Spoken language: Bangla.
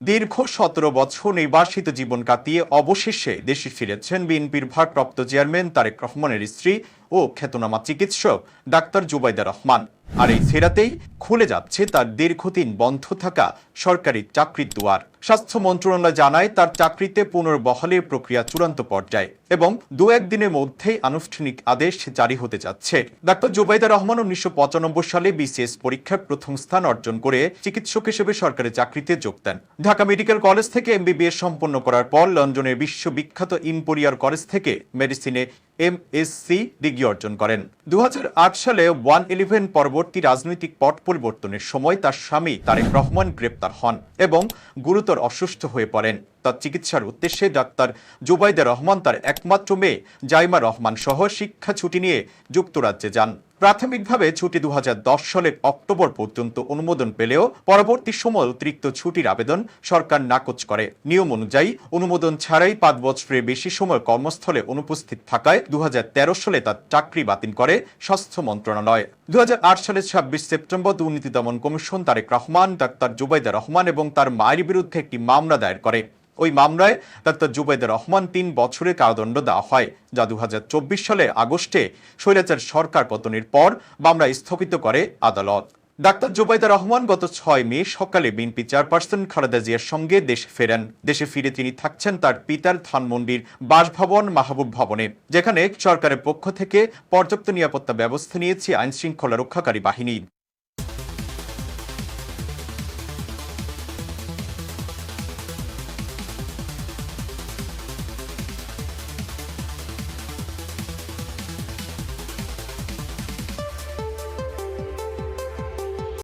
দীর্ঘ সতেরো বছর নির্বাসিত জীবন কাটিয়ে অবশেষে দেশে ফিরেছেন বিএনপির ভারপ্রাপ্ত চেয়ারম্যান তারেক রহমানের স্ত্রী ও খ্যাতনামা চিকিৎসক ডাক্তার জুবাইদা রহমান। আর এই ফেরাতেই খুলে যাচ্ছে তার দীর্ঘদিন বন্ধ থাকা সরকারি চাকরির দুয়ার। স্বাস্থ্য মন্ত্রণালয় জানায় তার চাকরিতে পুনর্বহালের প্রক্রিয়া চূড়ান্ত পর্যায়ে এবং দু একদিনের মধ্যেই আনুষ্ঠানিক আদেশ জারি হতে যাচ্ছে। ডাক্তার জুবাইদা রহমান উনিশশো পঁচানব্বই সালে বিসিএস পরীক্ষায় প্রথম স্থান অর্জন করে চিকিৎসক হিসেবে সরকারি চাকরিতে যোগ দেন। ঢাকা মেডিকেল কলেজ থেকে এমবিবিএস সম্পন্ন করার পর লন্ডনের বিশ্ববিখ্যাত ইম্পোরিয়ার কলেজ থেকে মেডিসিনে এমএসসি ডিগ্রি অর্জন করেন। দু হাজার আট সালে ওয়ান ইলেভেন পরবর্তী রাজনৈতিক পট পরিবর্তনের সময় তার স্বামী তারেক রহমান গ্রেপ্তার হন এবং গুরুতর অসুস্থ হয়ে পড়েন। তার চিকিৎসার উদ্দেশ্যে ডাক্তার জুবাইদা রহমান তার একমাত্র মেয়ে জাইমা রহমান সহ শিক্ষা ছুটি নিয়ে যুক্তরাজ্যে যান। প্রাথমিকভাবে ছুটি দু সালের অক্টোবর পর্যন্ত অনুমোদন পেলেও পরবর্তী সময় অতিরিক্ত ছুটির আবেদন সরকার নাকচ করে। নিয়ম অনুযায়ী অনুমোদন ছাড়াই পাঁচ বছরের বেশি সময় কর্মস্থলে অনুপস্থিত থাকায় দু হাজার তেরো সালে তার চাকরি বাতিল করে স্বাস্থ্য মন্ত্রণালয়। দু সালের ছাব্বিশ সেপ্টেম্বর দুর্নীতি দমন কমিশন তারেক রহমান, ডাক্তার জুবাইদা রহমান এবং তার মায়ের বিরুদ্ধে একটি মামলা দায়ের করে। ওই মামলায় ডাক্তার জুবাইদা রহমান তিন বছরের কারাদণ্ড দেওয়া হয়, যা দু হাজার চব্বিশ সালে আগস্টে স্বৈরাচার সরকার পতনের পর মামলা স্থগিত করে আদালত। ডাক্তার জুবাইদা রহমান গত ছয় মে সকালে বিএনপি চেয়ারপারসন খালেদা জিয়ার সঙ্গে দেশে ফেরেন। দেশে ফিরে তিনি থাকছেন তার পিতার ধানমন্ডির বাসভবন মাহবুব ভবনে, যেখানে সরকারের পক্ষ থেকে পর্যাপ্ত নিরাপত্তা ব্যবস্থা নিয়েছে আইনশৃঙ্খলা রক্ষাকারী বাহিনী।